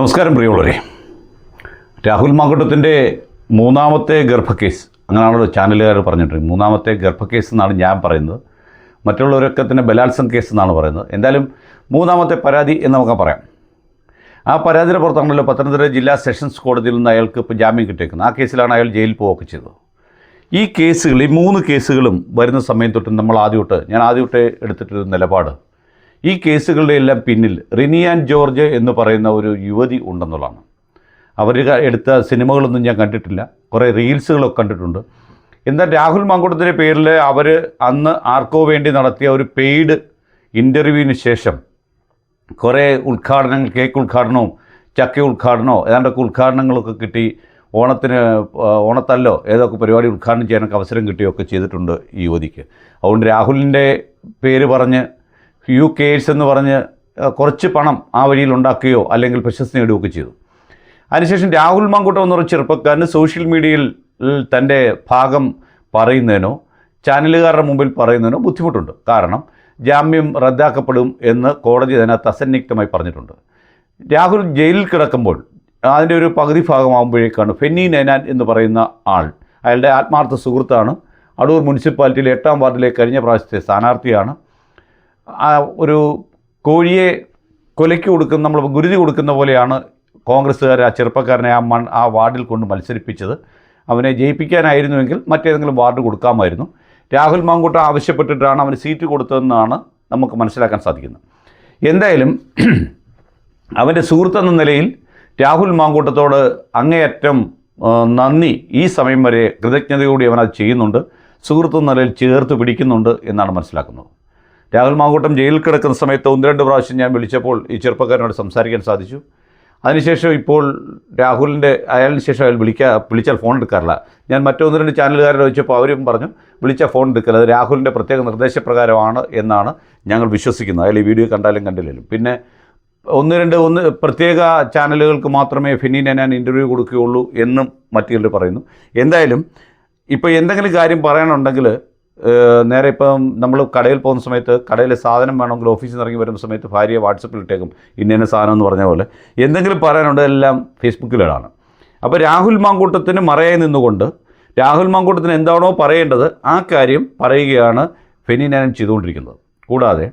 നമസ്കാരം പ്രിയമുള്ളവരെ. രാഹുൽ മാങ്കുട്ടത്തിന്റെ മൂന്നാമത്തെ ഗർഭക്കേസ് അങ്ങനെയാണല്ലോ ചാനലുകാർ പറഞ്ഞിട്ടുണ്ട് മൂന്നാമത്തെ ഗർഭക്കേസ് എന്നാണ് ഞാൻ പറയുന്നത്. മറ്റുള്ളവരൊക്കെ തന്നെ ബലാത്സംഗ കേസ് എന്നാണ് പറയുന്നത്. എന്തായാലും മൂന്നാമത്തെ പരാതി എന്ന് നമുക്ക് പറയാം. ആ പരാതിയുടെ പുറത്താണല്ലോ പത്തനംതിട്ട ജില്ലാ സെഷൻസ് കോടതിയിൽ നിന്ന് അയാൾക്ക് ഇപ്പോൾ ജാമ്യം കിട്ടിയേക്കുന്നത്. ആ കേസിലാണ് അയാൾ ജയിലിൽ പോവുകയൊക്കെ ചെയ്തത്. ഈ കേസുകൾ ഈ മൂന്ന് കേസുകളും വരുന്ന സമയം തൊട്ട് നമ്മൾ ആദ്യം തൊട്ട് ഞാൻ ആദ്യം തൊട്ടേ എടുത്തിട്ടൊരു നിലപാട്. ഈ കേസുകളുടെ എല്ലാം പിന്നിൽ റിനിയാൻ ജോർജ് എന്ന് പറയുന്ന ഒരു യുവതി ഉണ്ടെന്നുള്ളതാണ്. അവർ എടുത്ത സിനിമകളൊന്നും ഞാൻ കണ്ടിട്ടില്ല. കുറേ റീൽസുകളൊക്കെ കണ്ടിട്ടുണ്ട്. എന്നാൽ രാഹുൽ മാങ്കുടത്തിന്റെ പേരിൽ അവർ അന്ന് ആർക്കോ വേണ്ടി നടത്തിയ ഒരു പെയ്ഡ് ഇന്റർവ്യൂവിന് ശേഷം കുറേ ഉദ്ഘാടനങ്ങൾ കേക്ക് ഉദ്ഘാടനവും ചക്ക ഉദ്ഘാടനമോ ഏതാണ്ടൊക്കെ ഉദ്ഘാടനങ്ങളൊക്കെ കിട്ടി. ഓണത്തിന് ഓണത്തല്ലോ ഏതൊക്കെ പരിപാടി ഉദ്ഘാടനം ചെയ്യാനൊക്കെ അവസരം കിട്ടിയൊക്കെ ചെയ്തിട്ടുണ്ട് ഈ യുവതിക്ക്. അതുകൊണ്ട് രാഹുലിന്റെ പേര് പറഞ്ഞ് യു കേഴ്സ് എന്ന് പറഞ്ഞ് കുറച്ച് പണം ആ വഴിയിൽ ഉണ്ടാക്കുകയോ അല്ലെങ്കിൽ പ്രശസ്തി നേടുകയൊക്കെ ചെയ്തു. അതിനുശേഷം രാഹുൽ മാങ്കൂട്ടം എന്നൊരു ചെറുപ്പക്കാരന് സോഷ്യൽ മീഡിയയിൽ തന്റെ ഭാഗം പറയുന്നതിനോ ചാനലുകാരുടെ മുമ്പിൽ പറയുന്നതിനോ ബുദ്ധിമുട്ടുണ്ട്. കാരണം ജാമ്യം റദ്ദാക്കപ്പെടും എന്ന് കോടതി അതിനകത്ത് അസന്നിഗ്ധമായി പറഞ്ഞിട്ടുണ്ട്. രാഹുൽ ജയിലിൽ കിടക്കുമ്പോൾ അതിന്റെ ഒരു പകുതി ഭാഗമാകുമ്പോഴേക്കാണ് ഫെന്നി നൈനാൻ എന്ന് പറയുന്ന ആൾ അയാളുടെ ആത്മാർത്ഥ സുഹൃത്താണ്. അടൂർ മുനിസിപ്പാലിറ്റിയിലെ എട്ടാം വാർഡിലെ കഴിഞ്ഞ പ്രാവശ്യത്തെ സ്ഥാനാർത്ഥിയാണ്. ഒരു കോഴിയെ കൊലയ്ക്ക് കൊടുക്കുന്ന നമ്മൾ ഗുരുതി കൊടുക്കുന്ന പോലെയാണ് കോൺഗ്രസ്സുകാർ ആ ചെറുപ്പക്കാരനെ ആ മൺ ആ വാർഡിൽ കൊണ്ട് മത്സരിപ്പിച്ചത്. അവനെ ജയിപ്പിക്കാനായിരുന്നുവെങ്കിൽ മറ്റേതെങ്കിലും വാർഡ് കൊടുക്കാമായിരുന്നു. രാഹുൽ മാങ്കൂട്ട ആവശ്യപ്പെട്ടിട്ടാണ് അവന് സീറ്റ് കൊടുത്തതെന്നാണ് നമുക്ക് മനസ്സിലാക്കാൻ സാധിക്കുന്നത്. എന്തായാലും അവന്റെ സുഹൃത്തെന്ന നിലയിൽ രാഹുൽ മാങ്കൂട്ടത്തോട് അങ്ങേയറ്റം നന്ദി. ഈ സമയം വരെ കൃതജ്ഞതയോടെ അവനത് ചെയ്യുന്നുണ്ട്. സുഹൃത്തെന്ന നിലയിൽ ചേർത്ത് പിടിക്കുന്നുണ്ട് എന്നാണ് മനസ്സിലാക്കുന്നത്. രാഹുൽ മാങ്കൂട്ടം ജയിലിൽ കിടക്കുന്ന സമയത്ത് ഒന്ന് രണ്ട് പ്രാവശ്യം ഞാൻ വിളിച്ചപ്പോൾ ഈ ചെറുപ്പക്കാരനോട് സംസാരിക്കാൻ സാധിച്ചു. അതിനുശേഷം ഇപ്പോൾ രാഹുലിന്റെ അയാളിന് ശേഷം അയാൾ വിളിക്കാ വിളിച്ചാൽ ഫോൺ എടുക്കാറില്ല. ഞാൻ മറ്റൊന്ന് രണ്ട് ചാനലുകാരോട് ചോദിച്ചപ്പോൾ അവരും പറഞ്ഞു വിളിച്ചാൽ ഫോൺ എടുക്കില്ല അത് രാഹുലിന്റെ പ്രത്യേക നിർദ്ദേശപ്രകാരമാണ് എന്നാണ് ഞങ്ങൾ വിശ്വസിക്കുന്നത്. അയാൾ ഈ വീഡിയോ കണ്ടാലും കണ്ടില്ലെങ്കിലും. പിന്നെ ഒന്ന് രണ്ട് ഒന്ന് പ്രത്യേക ചാനലുകൾക്ക് മാത്രമേ ഫിന്നീനെ ഞാൻ ഇന്റർവ്യൂ കൊടുക്കുകയുള്ളൂ എന്നും മറ്റു ചിലർ പറയുന്നു. എന്തായാലും ഇപ്പോൾ എന്തെങ്കിലും കാര്യം പറയാനുണ്ടെങ്കിൽ നേരെ ഇപ്പം നമ്മൾ കടയിൽ പോകുന്ന സമയത്ത് കടയിൽ സാധനം വേണമെങ്കിൽ ഓഫീസിൽ നിന്ന് ഇറങ്ങി വരുന്ന സമയത്ത് ഭാര്യ വാട്സപ്പിൽ ഇട്ടേക്കും ഇന്ന ഇന്ന സാധനം എന്ന് പറഞ്ഞ പോലെ. എന്തെങ്കിലും പറയാനുണ്ട് എല്ലാം ഫേസ്ബുക്കിലാണ്. അപ്പോൾ രാഹുൽ മാങ്കൂട്ടത്തിന് മറയായി നിന്നുകൊണ്ട് രാഹുൽ മാങ്കൂട്ടത്തിന് എന്താണോ പറയേണ്ടത് ആ കാര്യം പറയുകയാണ് ഫെനി നാനൻ ചെയ്തുകൊണ്ടിരിക്കുന്നത്. കൂടാതെ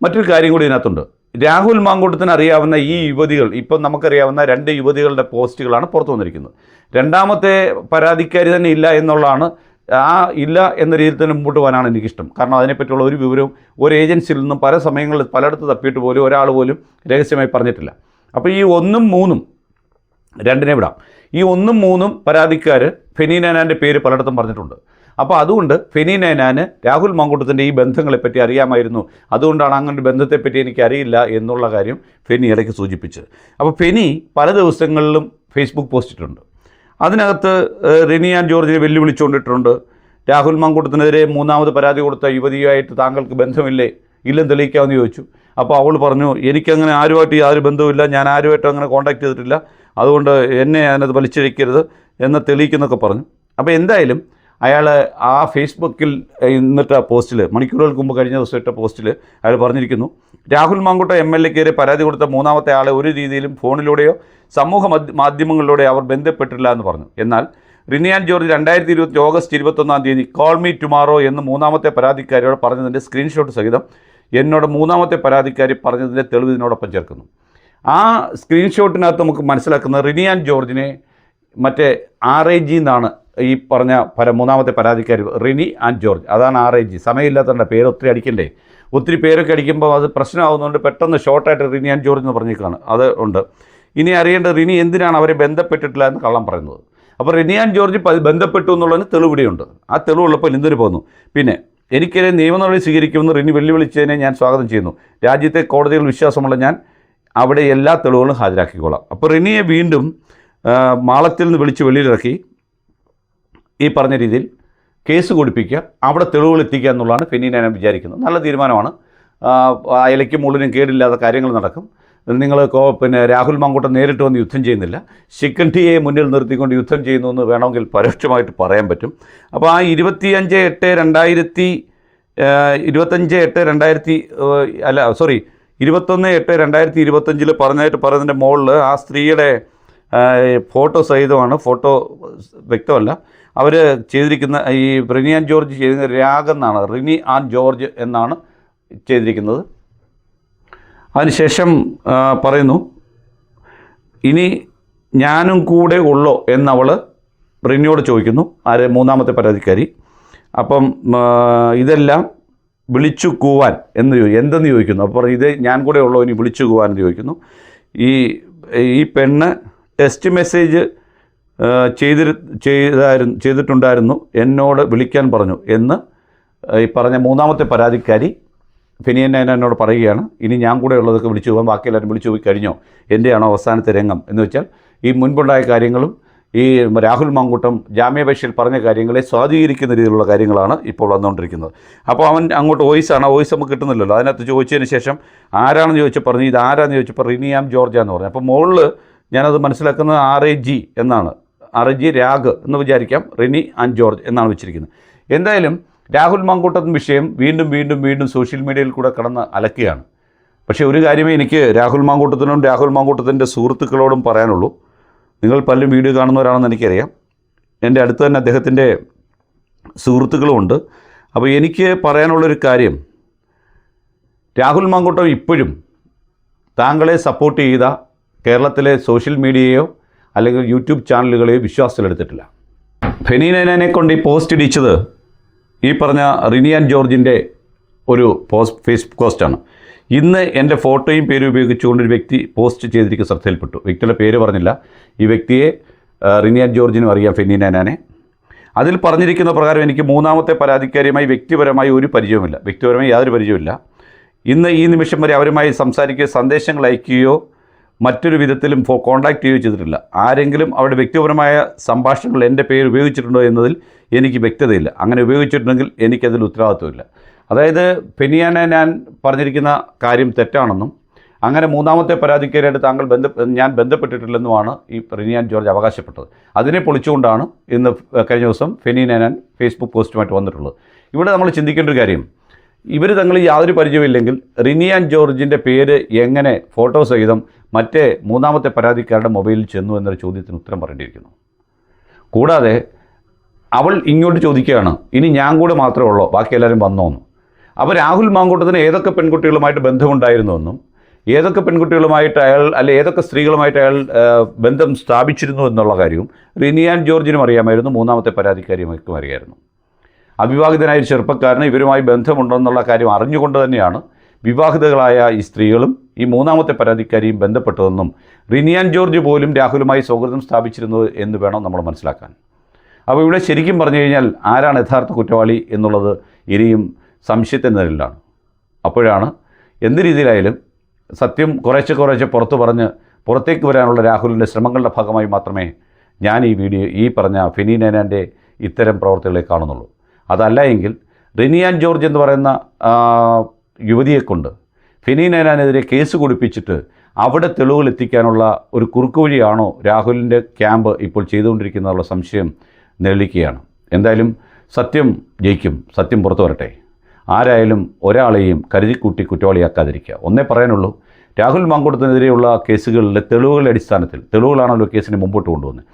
മറ്റൊരു കാര്യം കൂടി ഇതിനകത്തുണ്ട്. രാഹുൽ മാങ്കൂട്ടത്തിന് അറിയാവുന്ന ഈ യുവതികൾ ഇപ്പം നമുക്കറിയാവുന്ന രണ്ട് യുവതികളുടെ പോസ്റ്റുകളാണ് പുറത്തു വന്നിരിക്കുന്നത്. രണ്ടാമത്തെ പരാതിക്കാരി തന്നെ ഇല്ല എന്നുള്ളതാണ് ആ ഇല്ല എന്ന രീതിയിൽ തന്നെ മുമ്പോട്ട് പോകാനാണ് എനിക്കിഷ്ടം. കാരണം അതിനെപ്പറ്റിയുള്ള ഒരു വിവരവും ഒരു ഏജൻസിയിൽ നിന്നും പല സമയങ്ങളിൽ പലയിടത്ത് തപ്പിയിട്ട് പോലും ഒരാൾ പോലും രഹസ്യമായി പറഞ്ഞിട്ടില്ല. അപ്പോൾ ഈ ഒന്നും മൂന്നും രണ്ടിനെ വിടാം. ഈ ഒന്നും മൂന്നും പരാതിക്കാർ ഫെനി പേര് പലയിടത്തും പറഞ്ഞിട്ടുണ്ട്. അപ്പോൾ അതുകൊണ്ട് ഫെനി രാഹുൽ മങ്കൂട്ടത്തിന്റെ ഈ ബന്ധങ്ങളെപ്പറ്റി അറിയാമായിരുന്നു. അതുകൊണ്ടാണ് അങ്ങനെ ബന്ധത്തെപ്പറ്റി എനിക്ക് അറിയില്ല എന്നുള്ള കാര്യം ഫെനി ഇടയ്ക്ക് സൂചിപ്പിച്ചത്. അപ്പോൾ ഫെനി പല ദിവസങ്ങളിലും ഫേസ്ബുക്ക് പോസ്റ്റ് ഇട്ടിട്ടുണ്ട്. അതിനകത്ത് റിനിയാൻ ജോർജിനെ വെല്ലുവിളിച്ചുകൊണ്ടിട്ടുണ്ട്. രാഹുൽ മങ്കൂട്ടത്തിനെതിരെ മൂന്നാമത് പരാതി കൊടുത്ത യുവതിയായിട്ട് താങ്കൾക്ക് ബന്ധമില്ലേ? ഇല്ലെന്ന് തെളിയിക്കാമെന്ന് ചോദിച്ചു. അപ്പോൾ അവൾ പറഞ്ഞു എനിക്കങ്ങനെ ആരുമായിട്ട് യാതൊരു ബന്ധവുമില്ല. ഞാൻ ആരുമായിട്ടും അങ്ങനെ കോൺടാക്ട് ചെയ്തിട്ടില്ല. അതുകൊണ്ട് എന്നെ അതിനകത്ത് വലിച്ചിഴക്കരുത് എന്ന് തെളിയിക്കുന്നൊക്കെ പറഞ്ഞു. അപ്പോൾ എന്തായാലും അയാൾ ആ ഫേസ്ബുക്കിൽ ഇന്നിട്ട പോസ്റ്റിൽ മണിക്കൂറുകൾക്ക് മുമ്പ് കഴിഞ്ഞ ദിവസം ഇട്ട പോസ്റ്റിൽ അയാൾ പറഞ്ഞിരിക്കുന്നു രാഹുൽ മാങ്കുട്ട എം എൽ എക്കെതിരെ പരാതി കൊടുത്ത മൂന്നാമത്തെ ആളെ ഒരു രീതിയിലും ഫോണിലൂടെയോ സമൂഹ മാധ്യമങ്ങളിലൂടെ മാധ്യമങ്ങളിലൂടെയോ അവർ ബന്ധപ്പെട്ടില്ല എന്ന് പറഞ്ഞു. എന്നാൽ റിനിയാൻ ജോർജ് രണ്ടായിരത്തി ഇരുപത്തി ഓഗസ്റ്റ് ഇരുപത്തൊന്നാം തീയതി കോൾ മീ ടുമാറോ എന്ന് മൂന്നാമത്തെ പരാതിക്കാരിയോട് പറഞ്ഞതിന്റെ സ്ക്രീൻഷോട്ട് സഹിതം എന്നോട് മൂന്നാമത്തെ പരാതിക്കാരി പറഞ്ഞതിന്റെ തെളിവ് ഇതിനോടൊപ്പം ചേർക്കുന്നു. ആ സ്ക്രീൻഷോട്ടിനകത്ത് നമുക്ക് മനസ്സിലാക്കുന്നത് റിനിയാൻ ജോർജിനെ മറ്റേ ആർ എ ജി എന്നാണ് ഈ പറഞ്ഞ പര മൂന്നാമത്തെ പരാതിക്കാരി റിനി ആൻഡ് ജോർജ്. അതാണ് ആർ എ ജി സമയമില്ലാത്തതുകൊണ്ട് പേര് ഒത്തിരി അടിക്കണ്ടേ? ഒത്തിരി പേരൊക്കെ അടിക്കുമ്പോൾ അത് പ്രശ്നമാകുന്നതുകൊണ്ട് പെട്ടെന്ന് ഷോർട്ടായിട്ട് റിനി ആൻഡ് ജോർജ് എന്ന് പറഞ്ഞേക്കാണ്. അത് ഉണ്ട്. ഇനി അറിയേണ്ട റിനി എന്തിനാണ് അവരെ ബന്ധപ്പെട്ടിട്ടില്ല എന്ന് കള്ളം പറയുന്നത്. അപ്പോൾ റിനി ആൻഡ് ജോർജ് ബന്ധപ്പെട്ടു എന്നുള്ളതിന് തെളിവിടെയുണ്ട്. ആ തെളിവുള്ളപ്പോൾ എന്തിനു പോകുന്നു പിന്നെ എനിക്കെതിരെ നിയമ നടപടി സ്വീകരിക്കുമെന്ന് റിനി വെല്ലുവിളിച്ചതിനെ ഞാൻ സ്വാഗതം ചെയ്യുന്നു. രാജ്യത്തെ കോടതികൾ വിശ്വാസമുള്ള ഞാൻ അവിടെ എല്ലാ തെളിവുകളും ഹാജരാക്കിക്കോളാം. അപ്പോൾ റിനിയെ വീണ്ടും മാളത്തിൽ നിന്ന് വിളിച്ച് വെളിയിലിറക്കി. ഈ പറഞ്ഞ രീതിയിൽ കേസ് കൊടുപ്പിക്കുക അവിടെ തെളിവുകൾ എത്തിക്കുക എന്നുള്ളതാണ് ഫെനി ഞാൻ വിചാരിക്കുന്നത്. നല്ല തീരുമാനമാണ്. അയലയ്ക്കും മുള്ളിനും കേടില്ലാത്ത കാര്യങ്ങൾ നടക്കും. നിങ്ങൾ പിന്നെ രാഹുൽ മാങ്കൂട്ടം നേരിട്ട് വന്ന് യുദ്ധം ചെയ്യുന്നില്ല. ശിഖണ്ഠിയെ മുന്നിൽ നിർത്തിക്കൊണ്ട് യുദ്ധം ചെയ്യുന്നു എന്ന് വേണമെങ്കിൽ പരോക്ഷമായിട്ട് പറയാൻ പറ്റും. അപ്പോൾ ആ ഇരുപത്തിയഞ്ച് എട്ട് രണ്ടായിരത്തി ഇരുപത്തഞ്ച് എട്ട് രണ്ടായിരത്തി അല്ല സോറി ഇരുപത്തൊന്ന് എട്ട് രണ്ടായിരത്തി ഇരുപത്തഞ്ചിൽ പറഞ്ഞായിട്ട് പറയുന്നതിന്റെ മുകളിൽ ആ സ്ത്രീയുടെ ഫോട്ടോ സഹിതമാണ്. ഫോട്ടോ വ്യക്തമല്ല. അവർ ചെയ്തിരിക്കുന്ന ഈ റിനി ആൻഡ് ജോർജ് ചെയ്യുന്ന രാഗം എന്നാണ് റിനി ആൻഡ് ജോർജ് എന്നാണ് ചെയ്തിരിക്കുന്നത്. അതിനുശേഷം പറയുന്നു ഇനി ഞാനും കൂടെ ഉള്ളോ എന്നവൾ റിനിയോട് ചോദിക്കുന്നു ആര് മൂന്നാമത്തെ പരാതിക്കാരി. അപ്പം ഇതെല്ലാം വിളിച്ചു കൂവാൻ എന്ന് ചോദിക്കും എന്തെന്ന് ചോദിക്കുന്നു? അപ്പോൾ ഇത് ഞാൻ കൂടെ ഉള്ളോ ഇനി വിളിച്ചു കൂവാൻ എന്ന് ചോദിക്കുന്നു. ഈ ഈ പെണ്ണ് ടെക്സ്റ്റ് മെസ്സേജ് ചെയ്തിരു ചെയ്തായിരുന്നു ചെയ്തിട്ടുണ്ടായിരുന്നു എന്നോട് വിളിക്കാൻ പറഞ്ഞു എന്ന് ഈ പറഞ്ഞ മൂന്നാമത്തെ പരാതിക്കാരി ഫിനിയൻ എന്നോട് പറയുകയാണ് ഇനി ഞാൻ കൂടെ ഉള്ളതൊക്കെ വിളിച്ചു പോകാം ബാക്കി എല്ലാവരും വിളിച്ചു പോയി കഴിഞ്ഞോ? എന്റെയാണോ അവസാനത്തെ രംഗം? എന്ന് വെച്ചാൽ ഈ മുൻപുണ്ടായ കാര്യങ്ങളും ഈ രാഹുൽ മാങ്കൂട്ടം ജാമ്യാപേക്ഷയിൽ പറഞ്ഞ കാര്യങ്ങളെ സ്വാധീകരിക്കുന്ന രീതിയിലുള്ള കാര്യങ്ങളാണ് ഇപ്പോൾ വന്നുകൊണ്ടിരിക്കുന്നത്. അപ്പോൾ അവൻ അങ്ങോട്ട് വോയിസാണ് വോയിസ് നമുക്ക് കിട്ടുന്നില്ലല്ലോ. അതിനകത്ത് ചോദിച്ചതിന് ശേഷം ആരാണെന്ന് ചോദിച്ചാൽ പറഞ്ഞു ഇത് ആരാന്ന് ചോദിച്ചപ്പോൾ റിനിയാം ജോർജ എന്ന് പറഞ്ഞു. അപ്പോൾ മുകളിൽ ഞാനത് മനസ്സിലാക്കുന്നത് ആർ എ ജി എന്നാണ്. ആർ എ ജി രാഗ് എന്ന് വിചാരിക്കാം. റിനി ആൻഡ് ജോർജ് എന്നാണ് വെച്ചിരിക്കുന്നത്. എന്തായാലും രാഹുൽ മങ്കൂട്ടൻ വിഷയം വീണ്ടും വീണ്ടും വീണ്ടും സോഷ്യൽ മീഡിയയിൽ കൂടെ കടന്ന് അലക്കുകയാണ്. പക്ഷേ ഒരു കാര്യമേ എനിക്ക് രാഹുൽ മാങ്കൂട്ടത്തിനും രാഹുൽ മാങ്കൂട്ടത്തിന്റെ സുഹൃത്തുക്കളോടും പറയാനുള്ളൂ. നിങ്ങൾ പലരും വീഡിയോ കാണുന്നവരാണെന്ന് എനിക്കറിയാം. എന്റെ അടുത്ത് തന്നെ അദ്ദേഹത്തിന്റെ സുഹൃത്തുക്കളുമുണ്ട് അപ്പോൾ എനിക്ക് പറയാനുള്ളൊരു കാര്യം. രാഹുൽ മാങ്കൂട്ടം ഇപ്പോഴും താങ്കളെ സപ്പോർട്ട് ചെയ്ത കേരളത്തിലെ സോഷ്യൽ മീഡിയയോ അല്ലെങ്കിൽ യൂട്യൂബ് ചാനലുകളെയോ വിശ്വാസത്തിലെടുത്തിട്ടില്ല. ഫെനീനനെ കൊണ്ട് ഈ പോസ്റ്റ് ഇടിച്ചത് ഈ പറഞ്ഞ റിനിയൻ ജോർജിന്റെ ഒരു പോസ്റ്റ് ഫേസ്ബുക്ക് പോസ്റ്റാണ് ഇന്ന് എന്റെ ഫോട്ടോയും പേരും ഉപയോഗിച്ചുകൊണ്ട് ഒരു വ്യക്തി പോസ്റ്റ് ചെയ്തിരിക്കുന്ന ശ്രദ്ധയിൽപ്പെട്ടു. വ്യക്തിയുടെ പേര് പറഞ്ഞില്ല. ഈ വ്യക്തിയെ റിനിയൻ ജോർജിനും അറിയാം ഫെനീനാനെ അതിൽ പറഞ്ഞിരിക്കുന്ന പ്രകാരം എനിക്ക് മൂന്നാമത്തെ പരാതിക്കാരിയുമായി വ്യക്തിപരമായി ഒരു പരിചയവുമില്ല. വ്യക്തിപരമായി യാതൊരു പരിചയമില്ല ഇന്ന് ഈ നിമിഷം വരെ അവരുമായി സംസാരിക്കുകയോ സന്ദേശങ്ങൾ അയക്കുകയോ മറ്റൊരു വിധത്തിലും ഫോ കോൺടാക്ട് ചെയ്യുകയോ ചെയ്തിട്ടില്ല. ആരെങ്കിലും അവരുടെ വ്യക്തിപരമായ സംഭാഷണങ്ങൾ എന്റെ പേര് ഉപയോഗിച്ചിട്ടുണ്ടോ എന്നതിൽ എനിക്ക് വ്യക്തതയില്ല. അങ്ങനെ ഉപയോഗിച്ചിട്ടുണ്ടെങ്കിൽ എനിക്കതിൽ ഉത്തരവാദിത്വമില്ല. അതായത് ഫെനിയാനെ ഞാൻ പറഞ്ഞിരിക്കുന്ന കാര്യം തെറ്റാണെന്നും അങ്ങനെ മൂന്നാമത്തെ പരാതിക്കാരായിട്ട് താങ്കൾ ബന്ധ ഞാൻ ബന്ധപ്പെട്ടിട്ടില്ലെന്നുമാണ് ഈ റിനിയാൻ ജോർജ് അവകാശപ്പെട്ടത്. അതിനെ പൊളിച്ചുകൊണ്ടാണ് ഇന്ന് കഴിഞ്ഞ ദിവസം ഫെനീനാൻ ഫേസ്ബുക്ക് പോസ്റ്റുമായിട്ട് വന്നിട്ടുള്ളത്. ഇവിടെ നമ്മൾ ചിന്തിക്കേണ്ട ഒരു കാര്യം ഇവർ തങ്ങൾ യാതൊരു പരിചയമില്ലെങ്കിൽ റിനിയാൻ ജോർജിന്റെ പേര് എങ്ങനെ ഫോട്ടോ സഹിതം മറ്റേ മൂന്നാമത്തെ പരാതിക്കാരുടെ മൊബൈലിൽ ചെന്നു എന്നൊരു ചോദ്യത്തിന് ഉത്തരം പറയേണ്ടിയിരിക്കുന്നു. കൂടാതെ അവൾ ഇങ്ങോട്ട് ചോദിക്കുകയാണ് ഇനി ഞാൻ കൂടെ മാത്രമേ ഉള്ളൂ? ബാക്കി എല്ലാവരും വന്നോന്നു അപ്പോൾ രാഹുൽ മാങ്കൂട്ടത്തിന് ഏതൊക്കെ പെൺകുട്ടികളുമായിട്ട് ബന്ധമുണ്ടായിരുന്നുവെന്നും ഏതൊക്കെ പെൺകുട്ടികളുമായിട്ട് അയാൾ അല്ലെ ഏതൊക്കെ സ്ത്രീകളുമായിട്ട് അയാൾ ബന്ധം സ്ഥാപിച്ചിരുന്നു എന്നുള്ള കാര്യവും റിനിയാൻ ജോർജിനും അറിയാമായിരുന്നു മൂന്നാമത്തെ പരാതിക്കാരിയുമൊക്കെ അറിയായിരുന്നു അവിവാഹിതനായ ഒരു ചെറുപ്പക്കാരന് ഇവരുമായി ബന്ധമുണ്ടെന്നുള്ള കാര്യം അറിഞ്ഞുകൊണ്ട് തന്നെയാണ് വിവാഹിതകളായ ഈ സ്ത്രീകളും ഈ മൂന്നാമത്തെ പരാതിക്കാരിയും ബന്ധപ്പെട്ടതെന്നും റിനിയാൻ ജോർജ് പോലും രാഹുലുമായി സൗഹൃദം സ്ഥാപിച്ചിരുന്നത് എന്ന് വേണം നമ്മൾ മനസ്സിലാക്കാൻ. അപ്പോൾ ഇവിടെ ശരിക്കും പറഞ്ഞു കഴിഞ്ഞാൽ ആരാണ് യഥാർത്ഥ കുറ്റവാളി എന്നുള്ളത് ഇനിയും സംശയത്തിന്റെ നിലയിലാണ് അപ്പോഴാണ് എന്ത് രീതിയിലായാലും സത്യം കുറേശ്ശെ കുറേശ്ശെ പുറത്തു പറഞ്ഞ് പുറത്തേക്ക് വരാനുള്ള രാഹുലിന്റെ ശ്രമങ്ങളുടെ ഭാഗമായി മാത്രമേ ഞാൻ ഈ വീഡിയോ ഈ പറഞ്ഞ ഫെനീനേനാന്റെ ഇത്തരം പ്രവർത്തികളെ കാണുന്നുള്ളൂ. അതല്ല എങ്കിൽ റിനിയാൻ ജോർജ് എന്ന് പറയുന്ന യുവതിയെക്കൊണ്ട് ഫെനീനേനാനെതിരെ കേസ് കൊടുപ്പിച്ചിട്ട് അവിടെ തെളിവുകൾ എത്തിക്കാനുള്ള ഒരു കുറുക്കുവഴിയാണോ രാഹുലിന്റെ ക്യാമ്പ് ഇപ്പോൾ ചെയ്തുകൊണ്ടിരിക്കുന്നതുള്ള സംശയം നിഴലിക്കുകയാണ് എന്തായാലും സത്യം ജയിക്കും. സത്യം പുറത്തു വരട്ടെ. ആരായാലും ഒരാളെയും കരുതിക്കൂട്ടി കുറ്റവാളിയാക്കാതിരിക്കുക. ഒന്നേ പറയാനുള്ളൂ രാഹുൽ മാങ്കൂട്ടത്തിനെതിരെയുള്ള കേസുകളിലെ തെളിവുകളുടെ അടിസ്ഥാനത്തിൽ തെളിവുകളാണല്ലോ കേസിനെ മുമ്പോട്ട് കൊണ്ടുവന്നത്.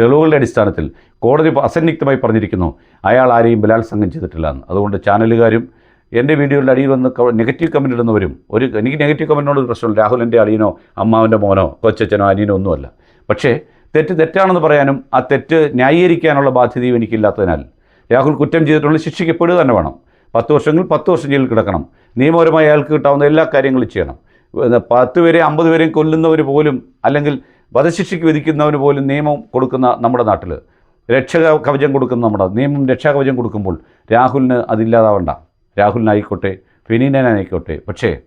തെളിവുകളുടെ അടിസ്ഥാനത്തിൽ കോടതി അസന്നിഗ്ധമായി പറഞ്ഞിരിക്കുന്നു അയാൾ ആരെയും ബലാത്സംഗം ചെയ്തിട്ടില്ല എന്ന്. അതുകൊണ്ട് ചാനലുകാരും എന്റെ വീഡിയോയുടെ അടിയിൽ വന്ന് നെഗറ്റീവ് കമന്റ് ഇടുന്നവരും ഒരു എനിക്ക് നെഗറ്റീവ് കമന്റിനോട് പ്രശ്നമില്ല. രാഹുൽ എന്റെ അളിയനോ അമ്മാവന്റെ മോനോ കൊച്ചച്ഛനോ അനിയനോ ഒന്നുമല്ല. പക്ഷേ തെറ്റ് തെറ്റാണെന്ന് പറയാനും ആ തെറ്റ് ന്യായീകരിക്കാനുള്ള ബാധ്യതയും എനിക്കില്ലാത്തതിനാൽ രാഹുൽ കുറ്റം ചെയ്തിട്ടുള്ള ശിക്ഷിക്കപ്പെടുക തന്നെ വേണം. പത്ത് വർഷങ്ങൾ പത്ത് വർഷം ജയിലിൽ കിടക്കണം. നിയമപരമായി അയാൾക്ക് കിട്ടാവുന്ന എല്ലാ കാര്യങ്ങളും ചെയ്യണം. പത്ത് പേരെ അമ്പത് പേരെയും കൊല്ലുന്നവർ പോലും അല്ലെങ്കിൽ വധശിക്ഷയ്ക്ക് വിധിക്കുന്നവന് പോലും നിയമം കൊടുക്കുന്ന നമ്മുടെ നാട്ടിൽ രക്ഷക കവചം കൊടുക്കുന്ന നമ്മുടെ നിയമം രക്ഷാകവചം കൊടുക്കുമ്പോൾ രാഹുലിന് അതില്ലാതാവണ്ട. രാഹുലിനായിക്കോട്ടെ ഫെനീനായിക്കോട്ടെ പക്ഷേ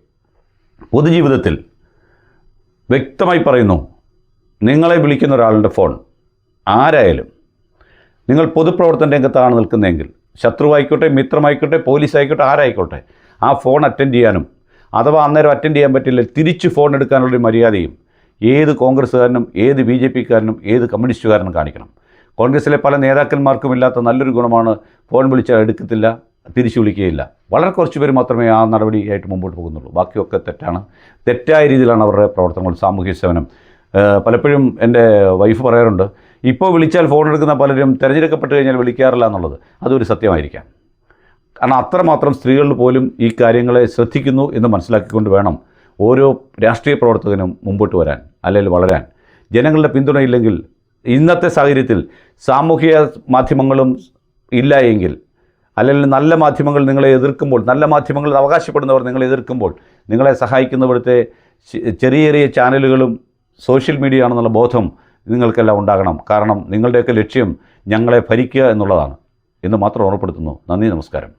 പൊതുജീവിതത്തിൽ വ്യക്തമായി പറയുന്നു നിങ്ങളെ വിളിക്കുന്ന ഒരാളുടെ ഫോൺ ആരായാലും നിങ്ങൾ പൊതുപ്രവർത്തന രംഗത്താണ് നിൽക്കുന്നതെങ്കിൽ ശത്രുവായിക്കോട്ടെ മിത്രമായിക്കോട്ടെ പോലീസ് ആയിക്കോട്ടെ ആരായിക്കോട്ടെ ആ ഫോൺ അറ്റൻഡ് ചെയ്യാനും അഥവാ അന്നേരം അറ്റൻഡ് ചെയ്യാൻ പറ്റില്ല തിരിച്ച് ഫോൺ എടുക്കാനുള്ളൊരു മര്യാദയും ഏത് കോൺഗ്രസ്സുകാരനും ഏത് ബി ജെ പിക്കാരനും ഏത് കമ്മ്യൂണിസ്റ്റുകാരനും കാണിക്കണം. കോൺഗ്രസ്സിലെ പല നേതാക്കന്മാർക്കും ഇല്ലാത്ത നല്ലൊരു ഗുണമാണ് ഫോൺ വിളിച്ചാൽ എടുക്കത്തില്ല തിരിച്ചു വിളിക്കുകയില്ല. വളരെ കുറച്ച് പേര് മാത്രമേ ആ നടപടിയായിട്ട് മുമ്പോട്ട് പോകുന്നുള്ളൂ. ബാക്കിയൊക്കെ തെറ്റാണ്. തെറ്റായ രീതിയിലാണ് അവരുടെ പ്രവർത്തനങ്ങൾ സാമൂഹ്യ സേവനം. പലപ്പോഴും എന്റെ വൈഫ് പറയാറുണ്ട് ഇപ്പോൾ വിളിച്ചാൽ ഫോൺ എടുക്കുന്ന പലരും തിരഞ്ഞെടുക്കപ്പെട്ട് കഴിഞ്ഞാൽ വിളിക്കാറില്ല എന്നുള്ളത്. അതൊരു സത്യമായിരിക്കാം. കാരണം അത്രമാത്രം സ്ത്രീകൾ പോലും ഈ കാര്യങ്ങളെ ശ്രദ്ധിക്കുന്നു എന്ന് മനസ്സിലാക്കിക്കൊണ്ട് വേണം ഓരോ രാഷ്ട്രീയ പ്രവർത്തകനും മുമ്പോട്ട് വരാൻ അല്ലെങ്കിൽ വളരാൻ. ജനങ്ങളുടെ പിന്തുണയില്ലെങ്കിൽ ഇന്നത്തെ സാഹചര്യത്തിൽ സാമൂഹിക മാധ്യമങ്ങളും ഇല്ല എങ്കിൽ അല്ലെങ്കിൽ നല്ല മാധ്യമങ്ങൾ നിങ്ങളെ എതിർക്കുമ്പോൾ നല്ല മാധ്യമങ്ങൾ അവകാശപ്പെടുന്നവർ നിങ്ങളെ എതിർക്കുമ്പോൾ നിങ്ങളെ സഹായിക്കുന്നവിടുത്തെ ചെറിയ ചെറിയ ചാനലുകളും സോഷ്യൽ മീഡിയ ആണെന്നുള്ള ബോധം നിങ്ങൾക്കെല്ലാം ഉണ്ടാകണം. കാരണം നിങ്ങളുടെയൊക്കെ ലക്ഷ്യം ഞങ്ങളെ ഭരിക്കുക എന്നുള്ളതാണ്. എന്ന് മാത്രം ഓർമ്മപ്പെടുത്തുന്നു. നന്ദി നമസ്കാരം.